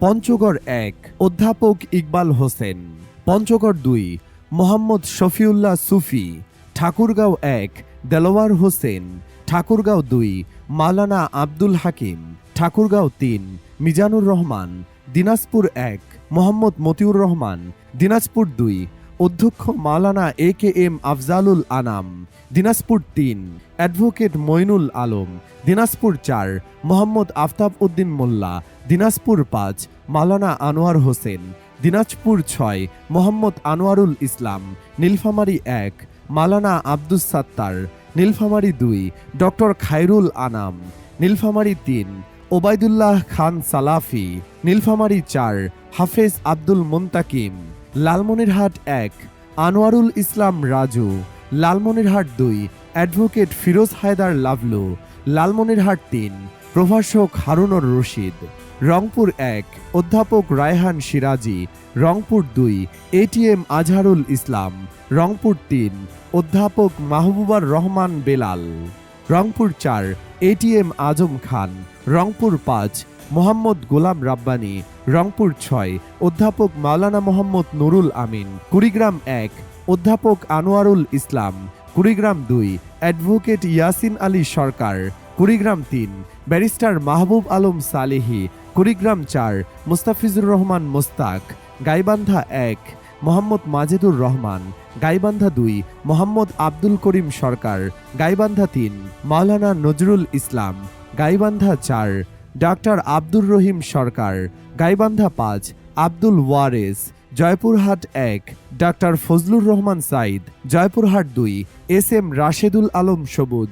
পঞ্চগড় এক, অধ্যাপক ইকবাল হোসেন। পঞ্চগড় দুই, মোহাম্মদ শফিউল্লাহ সুফি। ঠাকুরগাঁও এক, দেলোয়ার হোসেন। ঠাকুরগাঁও দুই, মালানা আব্দুল হাকিম। ঠাকুরগাঁও তিন, মিজানুর রহমান। দিনাজপুর এক, মোহাম্মদ মতিউর রহমান। দিনাজপুর দুই অধ্যক্ষ Maulana A K M Afzalul Anam, Dinajpur তিন, অ্যাডভোকেট মইনুল আলম, দিনাজপুর চার, মোহাম্মদ আফতাব উদ্দিন মোল্লা, দিনাজপুর পাঁচ, মাওলানা আনোয়ার হোসেন, দিনাজপুর ছয়, মোহাম্মদ আনোয়ারুল ইসলাম, নীলফামারী এক মালানা আব্দুস সাত্তার, নীলফামারী দুই, ডক্টর খায়রুল আনাম, নীলফামারী তিন, ওবায়দুল্লাহ খান সালাফি, নীলফামারী চার, হাফেজ আব্দুল মুন্তাকিম। লালমনিরহাট এক, আনোয়ারুল ইসলাম রাজু। লালমনিরহাট দুই, অ্যাডভোকেট ফিরোজ হায়দার লাভলু। লালমনিরহাট তিন, প্রভাষক হারুনর রশিদ। রংপুর এক, অধ্যাপক রায়হান সিরাজি। রংপুর দুই এটিএম আজহারুল ইসলাম। রংপুর তিন, অধ্যাপক মাহবুবার রহমান বেলাল। রংপুর চার এটিএম আজম খান। রংপুর পাঁচ মোহাম্মদ গোলাম রাব্বানি, রংপুর ছয়, অধ্যাপক মাওলানা মোহাম্মদ নুরুল আমিন, কুড়িগ্রাম এক, অধ্যাপক আনোয়ারুল ইসলাম, কুড়িগ্রাম দুই, অ্যাডভোকেট ইয়াসিন আলী সরকার, কুড়িগ্রাম তিন, ব্যারিস্টার মাহবুব আলম সালেহি, কুড়িগ্রাম চার, মুস্তাফিজুর রহমান মোস্তাক, গাইবান্ধা এক, মোহাম্মদ মাজেদুর রহমান, গাইবান্ধা দুই, মোহাম্মদ আব্দুল করিম সরকার, গাইবান্ধা তিন, মাওলানা নজরুল ইসলাম, গাইবান্ধা চার ডাক্তার আব্দুর রহিম সরকার, গাইবান্ধা পাঁচ, আব্দুল ওয়ারেস, জয়পুরহাট এক, ডাক্তার ফজলুর রহমান সাইদ, জয়পুরহাট দুই, এস এম রাশেদুল আলম সবুজ,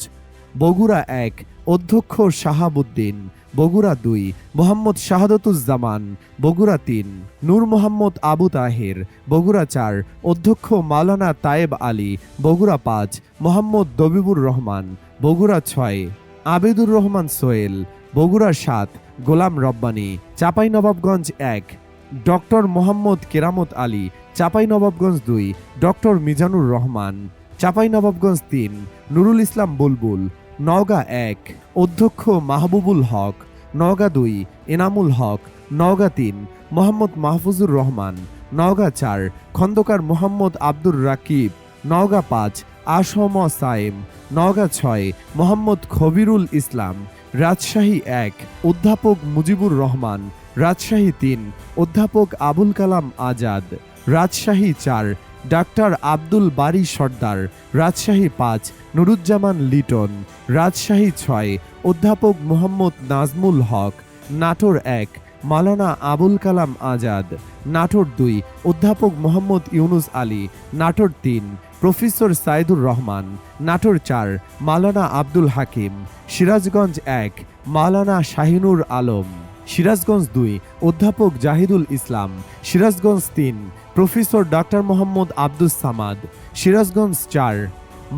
বগুড়া এক, অধ্যক্ষ শাহাবুদ্দিন, বগুড়া দুই, মোহাম্মদ শাহাদতুজ্জামান, বগুড়া তিন, নূর মোহাম্মদ আবু তাহের, বগুড়া চার, অধ্যক্ষ মাওলানা তায়েব আলী, বগুড়া পাঁচ, মোহাম্মদ দবিবুর রহমান, বগুড়া ছয়, আবেদুর রহমান সোয়েল বগুড়া সাত, গোলাম রব্বানী, চাঁপাইনবাবগঞ্জ এক, ডক্টর মোহাম্মদ কেরামত আলী, চাঁপাইনবাবগঞ্জ দুই, ডক্টর মিজানুর রহমান, চাঁপাইনবাবগঞ্জ তিন, নুরুল ইসলাম বুলবুল, নওগাঁ এক, অধ্যক্ষ মাহবুবুল হক, নওগাঁ দুই, এনামুল হক, নওগাঁ তিন, মোহাম্মদ মাহফুজুর রহমান, নওগাঁ চার, খন্দকার মোহাম্মদ আব্দুর রাকিব, নওগাঁ পাঁচ, আসম সাইম নওগাঁ ছয়, মোহাম্মদ খবিরুল ইসলাম রাজশাহী এক, অধ্যাপক মুজিবুর রহমান। রাজশাহী তিন, অধ্যাপক আবুল কালাম আজাদ। রাজশাহী চার, ডাক্তার আব্দুল বারি সর্দার। রাজশাহী পাঁচ, নুরুজ্জামান লিটন। রাজশাহী ছয়, অধ্যাপক মোহাম্মদ নাজমুল হক। নাটোর এক, মালানা আবুল কালাম আজাদ। নাটোর দুই, অধ্যাপক মোহাম্মদ ইউনুস আলী। নাটোর তিন প্রফেসর সাইদুর রহমান, নাটোর চার, মালানা আব্দুল হাকিম, সিরাজগঞ্জ এক, মালানা শাহিনুর আলম, সিরাজগঞ্জ দুই, অধ্যাপক জাহিদুল ইসলাম, সিরাজগঞ্জ তিন, প্রফেসর ডাক্তার মোহাম্মদ আব্দুস সামাদ, সিরাজগঞ্জ চার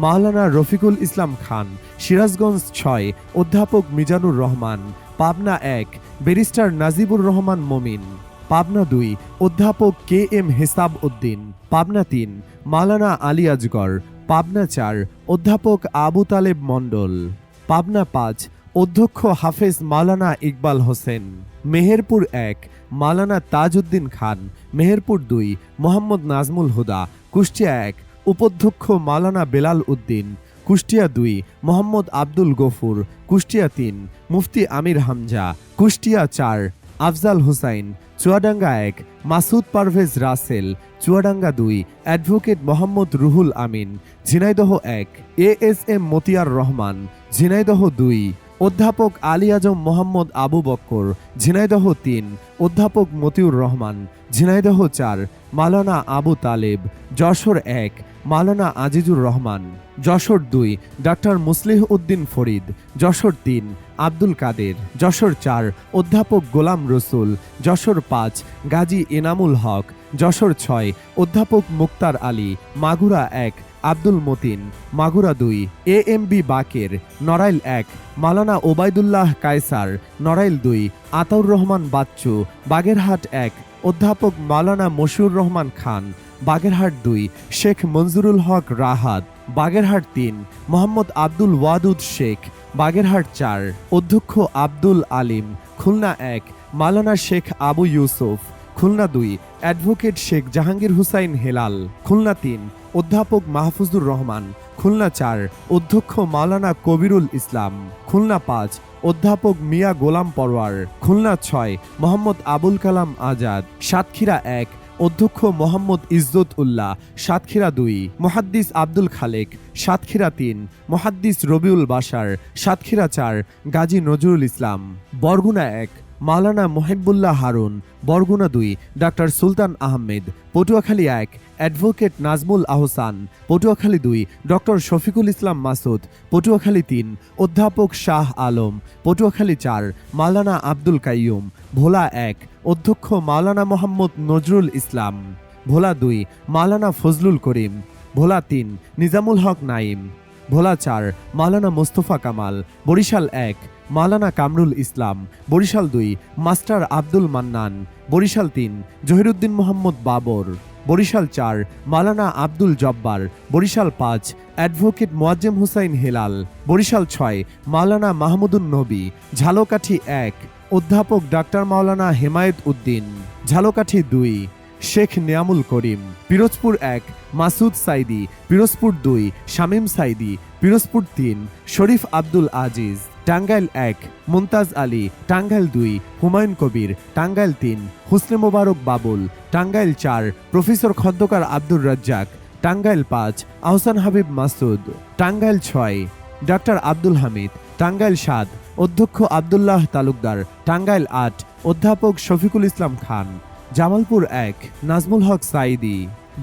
মাওলানা রফিকুল ইসলাম খান, সিরাজগঞ্জ ছয়, অধ্যাপক মিজানুর রহমান, পাবনা এক, ব্যারিস্টার নাজিবুর রহমান মমিন। পাবনা দুই, অধ্যাপক কে এম হেসাব উদ্দিন। পাবনা তিন, মালানা আলী আজগর। পাবনা চার, অধ্যাপক আবু তালেব মণ্ডল। পাবনা পাঁচ, অধ্যক্ষ হাফেজ মালানা ইকবাল হোসেন। মেহেরপুর এক মাওলানা তাজউদ্দিন খান। মেহেরপুর দুই, মোহাম্মদ নাজমুল হুদা। কুষ্টিয়া এক, উপাধ্যক্ষ মালানা বেলাল উদ্দিন। কুষ্টিয়া দুই, মোহাম্মদ আব্দুল গফুর। কুষ্টিয়া তিন, মুফতি আমির হামজা। কুষ্টিয়া চার, আফজাল হুসাইন। চুয়াডাঙ্গা এক মাসুদ পারভেজ রাসেল, চুয়াডাঙ্গা দুই, অ্যাডভোকেট মোহাম্মদ রুহুল আমিন, ঝিনাইদহ এক, A S M Motiar Rahman, Jhenaidah দুই অধ্যাপক আলী আজম মোহাম্মদ আবু বক্কর, ঝিনাইদহ তিন, অধ্যাপক মতিউর রহমান, ঝিনাইদহ চার, মালানা আবু তালেব, যশোর এক, মালানা আজিজুর রহমান, যশোর দুই, ডাক্তার মুসলিহ উদ্দিন ফরিদ, যশোর তিন, আব্দুল কাদের, যশোর চার, অধ্যাপক গোলাম রসুল, যশোর পাঁচ, গাজী এনামুল হক, যশোর ছয়, অধ্যাপক মুক্তার আলী, মাগুরা এক আব্দুল মতিন, মাগুরা দুই A M B Baker, Narail এক, মালানা ওবায়দুল্লাহ কায়সার, নড়াইল দুই, আতাউর রহমান বাচ্চু, বাগেরহাট এক, অধ্যাপক মালানা মশিউর রহমান খান, বাগেরহাট দুই, শেখ মঞ্জুরুল হক রাহাত, বাগেরহাট তিন, মোহাম্মদ আব্দুল ওয়াদুদ শেখ, বাগেরহাট চার, অধ্যক্ষ আব্দুল আলিম, খুলনা এক, মালানা শেখ আবু ইউসুফ, খুলনা দুই, অ্যাডভোকেট শেখ জাহাঙ্গীর হুসাইন হেলাল, খুলনা তিন অধ্যাপক মাহফুজুর রহমান, খুলনা চার, অধ্যক্ষ মাওলানা কবিরুল ইসলাম, খুলনা পাঁচ, অধ্যাপক মিয়া গোলাম পরওয়ার খুলনা ছয়, মোহাম্মদ আবুল কালাম আজাদ, সাতক্ষীরা এক, অধ্যক্ষ মোহাম্মদ ইজ্জত উল্লাহ, সাতক্ষীরা দুই, মহাদ্দিস আব্দুল খালেক, সাতক্ষীরা তিন, মহাদ্দিস রবিউল বাসার সাতক্ষীরা চার, গাজী নজরুল ইসলাম। বরগুনা এক মাওলানা মোহেবুল্লাহ হারুন, বরগুনা দুই, ডাক্তার সুলতান আহমেদ, পটুয়াখালী এক, অ্যাডভোকেট নাজমুল আহসান, পটুয়াখালী দুই, ডক্টর শফিকুল ইসলাম মাসুদ, পটুয়াখালী তিন, অধ্যাপক শাহ আলম, পটুয়াখালী চার, মাওলানা আব্দুল কাইয়ুম, ভোলা এক, অধ্যক্ষ মাওলানা মোহাম্মদ নজরুল ইসলাম, ভোলা দুই, মাওলানা ফজলুল করিম, ভোলা তিন, নিজামুল হক নাইম, ভোলা চার, মাওলানা মোস্তফা কামাল, বরিশাল এক মাওলানা কামরুল ইসলাম, বরিশাল দুই, মাস্টার আব্দুল মান্নান, বরিশাল তিন, জহিরুদ্দিন মোহাম্মদ বাবর, বরিশাল চার, মালানা আব্দুল জব্বার, বরিশাল পাঁচ, অ্যাডভোকেট মোয়াজ্জেম হুসাইন হেলাল, বরিশাল ছয় মাওলানা মাহমুদুন নবী, ঝালকাঠি এক, অধ্যাপক ডাক্তার মাওলানা হেমায়েত উদ্দিন, ঝালকাঠি দুই, শেখ নিয়ামুল করিম, পিরোজপুর এক, মাসুদ সাইদি, পিরোজপুর দুই, শামীম সাইদি, পিরোজপুর তিন, শরীফ আব্দুল আজিজ। টাঙ্গাইল এক, মুমতাজ আলী, টাঙ্গাইল দুই, হুমায়ুন কবির, টাঙ্গাইল তিন, হুসনে মোবারক বাবুল, টাঙ্গাইল চার, প্রফেসর খন্দকার আব্দুর রাজ্জাক, টাঙ্গাইল পাঁচ, আহসান হাবিব মাসুদ, টাঙ্গাইল ছয়, ডাক্তার আব্দুল হামিদ, টাঙ্গাইল সাত, অধ্যক্ষ আবদুল্লাহ তালুকদার, টাঙ্গাইল আট, অধ্যাপক শফিকুল ইসলাম খান, জামালপুর এক, নাজমুল হক সাইদি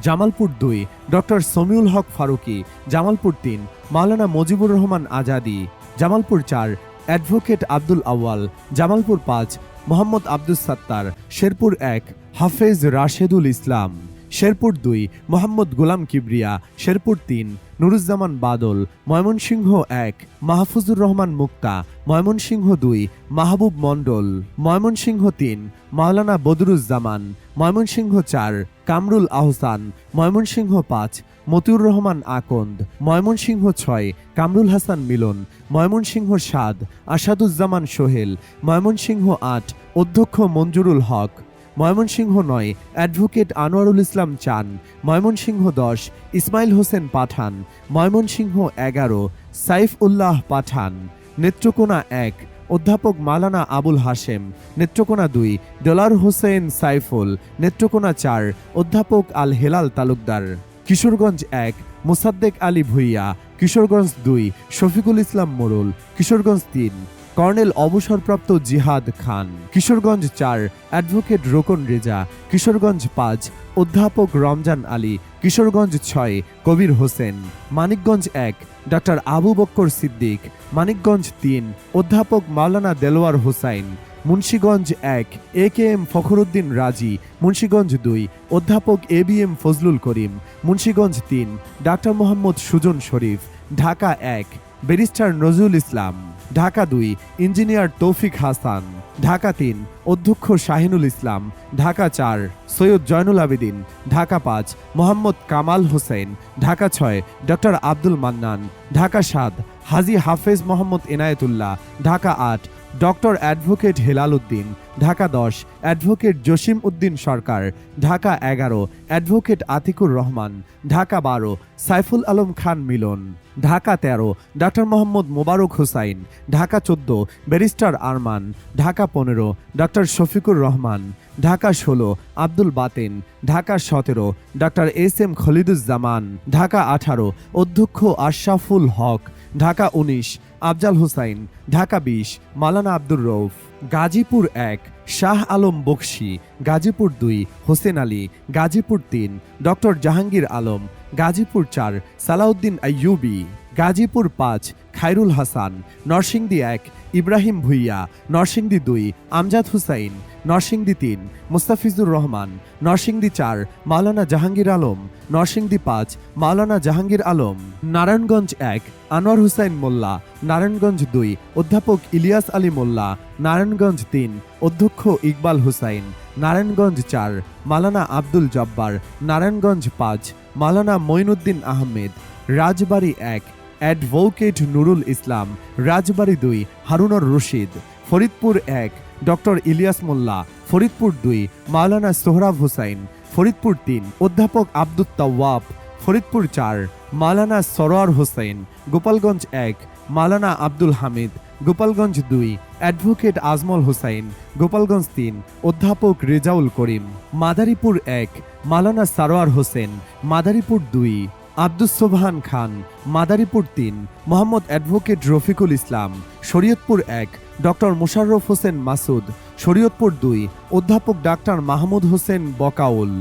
জামালপুর দুই, ডক্টর সমিউল হক ফারুকি, জামালপুর তিন, মাওলানা মজিবুর রহমান আজাদি জামালপুর চার, অ্যাডভোকেট আব্দুল আওয়াল জামালপুর পাঁচ, মোহাম্মদ আব্দুল সাত্তার, শেরপুর এক, হাফেজ রাশেদুল ইসলাম, শেরপুর দুই, মোহাম্মদ গোলাম কিবরিয়া, শেরপুর তিন, নুরুজ্জামান বাদল, ময়মনসিংহ এক, মাহফুজুর রহমান মুক্তা, ময়মনসিংহ দুই, মাহবুব মণ্ডল, ময়মনসিংহ তিন, মাওলানা বদরুজ্জামান, ময়মনসিংহ চার, কামরুল আহসান, ময়মনসিংহ পাঁচ মতিউর রহমান আকন্দ, ময়মনসিংহ ছয়, কামরুল হাসান মিলন, ময়মনসিংহ সাত, আসাদুজ্জামান সোহেল, ময়মনসিংহ আট, অধ্যক্ষ মঞ্জুরুল হক, ময়মনসিংহ নয়, অ্যাডভোকেট আনোয়ারুল ইসলাম চান, ময়মনসিংহ দশ, ইসমাইল হোসেন পাঠান, ময়মনসিংহ এগারো, সাইফ উল্লাহ পাঠান, নেত্রকোনা এক, অধ্যাপক মালানা আবুল হাশেম, নেত্রকোনা দুই ডলার হোসেন সাইফুল, নেত্রকোনা চার, অধ্যাপক আল হেলাল তালুকদার। কিশোরগঞ্জ এক, মোসাদ্দেক আলী ভুইয়া, কিশোরগঞ্জ দুই, শফিকুল ইসলাম মোরল, কিশোরগঞ্জ তিন, কর্নেল অবসরপ্রাপ্ত জিহাদ খান, কিশোরগঞ্জ চার, অ্যাডভোকেট রোকন রেজা, কিশোরগঞ্জ পাঁচ, অধ্যাপক রমজান আলী, কিশোরগঞ্জ ছয়, কবির হোসেন, মানিকগঞ্জ এক, ডাক্তার আবু বক্কর সিদ্দিক, মানিকগঞ্জ তিন, অধ্যাপক মাওলানা দেলোয়ার হোসাইন মুন্সীগঞ্জ এক, এ কে এম ফখরুদ্দিন রাজি, মুন্সীগঞ্জ দুই, অধ্যাপক A B M Fazlul Karim, Munshiganj তিন, ডাক্তার মোহাম্মদ সুজন শরীফ, ঢাকা এক, ব্যারিস্টার নজরুল ইসলাম, ঢাকা দুই, ইঞ্জিনিয়ার তৌফিক হাসান, ঢাকা তিন, অধ্যক্ষ শাহিনুল ইসলাম, ঢাকা চার, সৈয়দ জয়নুল আবেদিন, ঢাকা পাঁচ, মোহাম্মদ কামাল হোসেন, ঢাকা ছয়, ডক্টর আব্দুল মান্নান, ঢাকা সাত, হাজি হাফেজ মোহাম্মদ এনায়েতুল্লাহ, ঢাকা আট ডক্টর অ্যাডভোকেট হেলাল উদ্দিন, ঢাকা দশ, অ্যাডভোকেট জসিম উদ্দিন সরকার, ঢাকা এগারো, অ্যাডভোকেট আতিকুর রহমান, ঢাকা বারো, সাইফুল আলম খান মিলন, ঢাকা তেরো ডক্টর মোহাম্মদ মোবারক হুসাইন, ঢাকা চোদ্দ, ব্যারিস্টার আরমান, ঢাকা পনেরো ডক্টর শফিকুর রহমান, ঢাকা ষোলো, আব্দুল বাতেন, ঢাকা সতেরো doctor S M Khaliduzzaman Dhaka আঠারো, অধ্যক্ষ আশরাফুল হক, ঢাকা উনিশ আফজাল হুসাইন, ঢাকা বিশ, মালানা আব্দুর রৌফ গাজীপুর এক, শাহ আলম বকশি গাজীপুর দুই, হোসেন আলী, গাজীপুর তিন, ডক্টর জাহাঙ্গীর আলম, গাজীপুর চার, সালাউদ্দিন আইয়ুবি, গাজীপুর পাঁচ, খায়রুল হাসান, নরসিংদী এক, ইব্রাহিম ভুইয়া, নরসিংদী দুই, আমজাদ হুসাইন নরসিংদী তিন, মুস্তাফিজুর রহমান। নরসিংদী চার, মাওলানা জাহাঙ্গীর আলম। নরসিংদী পাঁচ, মাওলানা জাহাঙ্গীর আলম। নারায়ণগঞ্জ এক, আনোয়ার হুসাইন মোল্লা। নারায়ণগঞ্জ দুই, অধ্যাপক ইলিয়াস আলী মোল্লা। নারায়ণগঞ্জ তিন, অধ্যক্ষ ইকবাল হুসাইন। নারায়ণগঞ্জ চার মালানা আব্দুল জব্বার। নারায়ণগঞ্জ পাঁচ মালানা মঈনুদ্দিন আহমেদ। রাজবাড়ী এক, অ্যাডভোকেট নুরুল ইসলাম। রাজবাড়ী দুই, হারুনর রশিদ। ফরিদপুর এক ডক্টর ইলিয়াস মোল্লা, ফরিদপুর দুই, মাওলানা সোহরাব হুসাইন, ফরিদপুর তিন, অধ্যাপক আব্দুত তাওয়াব, ফরিদপুর চার মালানা সরোয়ার হোসেন, গোপালগঞ্জ এক মালানা আব্দুল হামিদ, গোপালগঞ্জ দুই, অ্যাডভোকেট আজমল হোসাইন গোপালগঞ্জ তিন, অধ্যাপক রেজাউল করিম, মাদারীপুর এক মালানা সারোয়ার হোসেন, মাদারীপুর দুই আব্দুস সোবহান খান, মাদারীপুর তিন, মোহাম্মদ অ্যাডভোকেট রফিকুল ইসলাম, শরীয়তপুর এক, ডক্টর মোশাররফ হোসেন মাসুদ, শরীয়তপুর দুই, অধ্যাপক ডাক্তার মাহমুদ হোসেন বকাউল।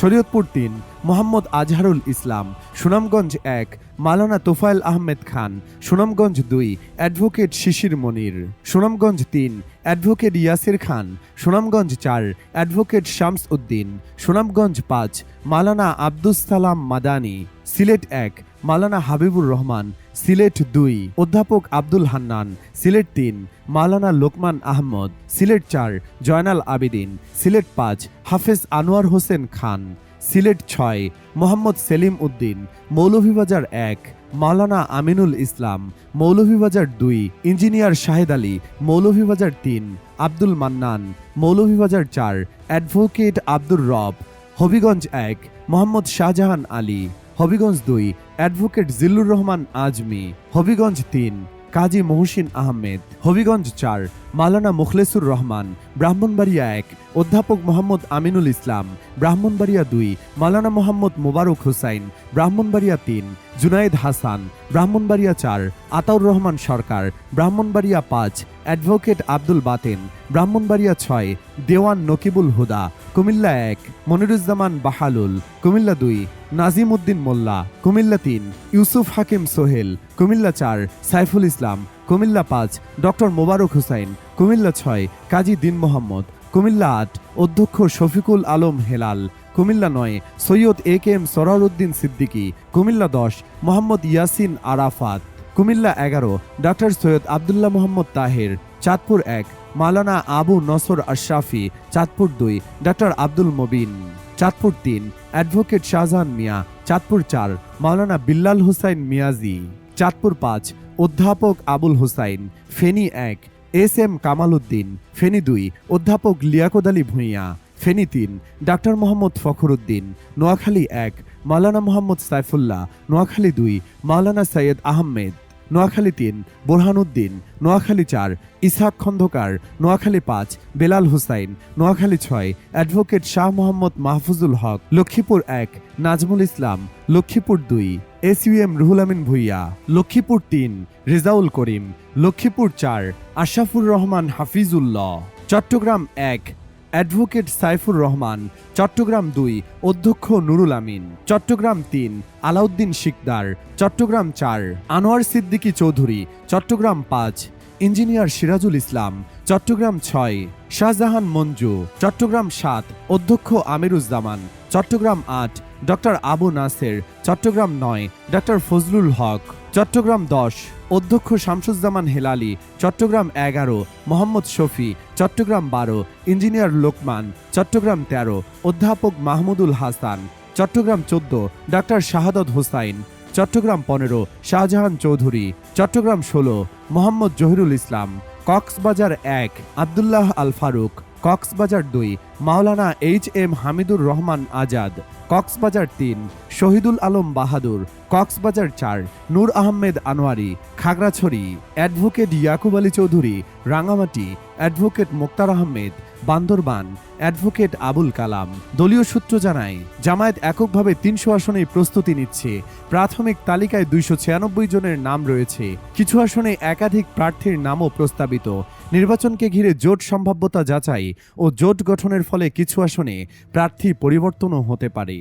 শরীয়তপুর তিন মোহাম্মদ আজহারুল ইসলাম, সুনামগঞ্জ এক, মালানা তোফায়েল আহমেদ খান, সুনামগঞ্জ দুই, অ্যাডভোকেট শিশির মনির, সুনামগঞ্জ তিন, অ্যাডভোকেট ইয়াসির খান, সুনামগঞ্জ চার, অ্যাডভোকেট শামস উদ্দিন, সুনামগঞ্জ পাঁচ, মালানা আব্দুস সালাম মাদানি, সিলেট এক, মালানা হাবিবুর রহমান, সিলেট দুই, অধ্যাপক আব্দুল হান্নান, সিলেট তিন, মালানা লোকমান আহমদ, সিলেট চার, জয়নাল আবিদিন, সিলেট পাঁচ, হাফেজ আনোয়ার হোসেন খান। সিলেট ছয়, মোহাম্মদ সেলিম উদ্দিন, মৌলভীবাজার এক, মাওলানা আমিনুল ইসলাম, মৌলভীবাজার দুই, ইঞ্জিনিয়ার শাহেদ আলী, মৌলভীবাজার তিন, আব্দুল মান্নান, মৌলভীবাজার চার, অ্যাডভোকেট আব্দুর রব, হবিগঞ্জ এক, মোহাম্মদ শাহজাহান আলী, হবিগঞ্জ দুই, অ্যাডভোকেট জিল্লুর রহমান আজমি, হবিগঞ্জ তিন, কাজী মহসিন আহমেদ, হবিগঞ্জ চার মালানা মুখলেসুর রহমান, ব্রাহ্মণবাড়িয়া এক, অধ্যাপক মোহাম্মদ আমিনুল ইসলাম, ব্রাহ্মণবাড়িয়া দুই, মালানা মোহাম্মদ মোবারক হুসাইন, ব্রাহ্মণবাড়িয়া তিন, জুনায়েদ হাসান, ব্রাহ্মণবাড়িয়া চার, আতাউর রহমান সরকার, ব্রাহ্মণবাড়িয়া পাঁচ, অ্যাডভোকেট আব্দুল বাতেন, ব্রাহ্মণবাড়িয়া ছয়, দেওয়ান নকিবুল হুদা, কুমিল্লা এক, মনিরুজ্জামান বাহালুল, কুমিল্লা দুই নাজিম উদ্দিন মোল্লা, কুমিল্লা তিন, ইউসুফ হাকিম সোহেল, কুমিল্লা চার, সাইফুল ইসলাম কুমিল্লা পাঁচ, ডক্টর মোবারক হুসাইন, কুমিল্লা ছয়, কাজী দিন মোহাম্মদ, কুমিল্লা আট, অধ্যক্ষ শফিকুল আলম হেলাল, কুমিল্লা নয়, Syed A K M Sarwaruddin Siddiqui, Comilla দশ, মোহাম্মদ ইয়াসিন আরাফাত, কুমিল্লা এগারো ডক্টর সৈয়দ আবদুল্লাহ মোহাম্মদ তাহের, চাঁদপুর এক, মালানা আবু নসর আশরাফি, চাঁদপুর দুই ডক্টর আব্দুল মবিন, চাঁদপুর তিন, অ্যাডভোকেট শাহজাহান মিয়া, চাঁদপুর চার মাওলানা বিল্লাল হুসাইন মিয়াজি, চাঁদপুর পাঁচ অধ্যাপক আবুল হুসাইন, ফেনী এক, এস এম কামাল উদ্দিন ফেনী দুই, অধ্যাপক লিয়াকত আলী ভূঁইয়া, ফেনী তিন, ডাক্তার মোহাম্মদ ফখরুদ্দিন, নোয়াখালী এক, মাওলানা মোহাম্মদ সাইফুল্লাহ, নোয়াখালী দুই, মাওলানা সৈয়দ আহমেদ। নোয়াখালী তিন, বোরহানুদ্দিন, নোয়াখালী চার, ইসহাক খন্দকার, নোয়াখালী পাঁচ, বেলাল হুসাইন, নোয়াখালী ছয়, অ্যাডভোকেট শাহ মোহাম্মদ মাহফুজুল হক, লক্ষ্মীপুর এক, নাজমুল ইসলাম, লক্ষ্মীপুর দুই S U M Ruhul Amin Bhuiyan, Lakshmipur তিন, রেজাউল করিম, লক্ষ্মীপুর চার আশরাফুর রহমান হাফিজুল্লাহ। চট্টগ্রাম এক অ্যাডভোকেট সাইফুর রহমান, চট্টগ্রাম দুই, অধ্যক্ষ নুরুল আমিন, চট্টগ্রাম তিন, আলাউদ্দিন শিকদার, চট্টগ্রাম চার, আনোয়ার সিদ্দিকী চৌধুরী, চট্টগ্রাম পাঁচ, ইঞ্জিনিয়ার সিরাজুল ইসলাম, চট্টগ্রাম ছয়, শাহজাহান মঞ্জু, চট্টগ্রাম সাত, অধ্যক্ষ আমিরুজ্জামান, চট্টগ্রাম আট, ডক্টর আবু নাসের, চট্টগ্রাম নয়, ডক্টর ফজলুল হক। চট্টগ্রাম দশ, অধ্যক্ষ শামসুজ্জামান হেলালি, চট্টগ্রাম এগারো, মোহাম্মদ শফি, চট্টগ্রাম বারো, ইঞ্জিনিয়ার লোকমান, চট্টগ্রাম তেরো, অধ্যাপক মাহমুদুল হাসান, চট্টগ্রাম চোদ্দ, ডাক্তার শাহাদত হোসাইন, চট্টগ্রাম পনেরো, শাহজাহান চৌধুরী, চট্টগ্রাম ষোলো, মোহাম্মদ জহিরুল ইসলাম, কক্সবাজার এক, আবদুল্লাহ আল ফারুক কক্সবাজার দুই, মাওলানা এইচ এম হামিদুর রহমান আজাদ। কক্সবাজার তিন, শহীদুল আলম বাহাদুর। কক্সবাজার চার, Nur Ahmed Anwari. Khagrachari, advocate Yakub Ali Chowdhury. Rangamati, advocate Mokhtar Ahmed. Bandarban, advocate Abul Kalam. দলীয় সূত্র জানায়, জামায়াত এককভাবে তিনশো আসনেই প্রস্তুতি নিচ্ছে। প্রাথমিক তালিকায় দুইশো ছিয়ানব্বই জনের নাম রয়েছে। কিছু আসনে একাধিক প্রার্থীর নামও প্রস্তাবিত। নির্বাচনকে ঘিরে জোট সম্ভাব্যতা যাচাই ও জোট গঠনের ফলে কিছু আসনে প্রার্থী পরিবর্তনও হতে পারে।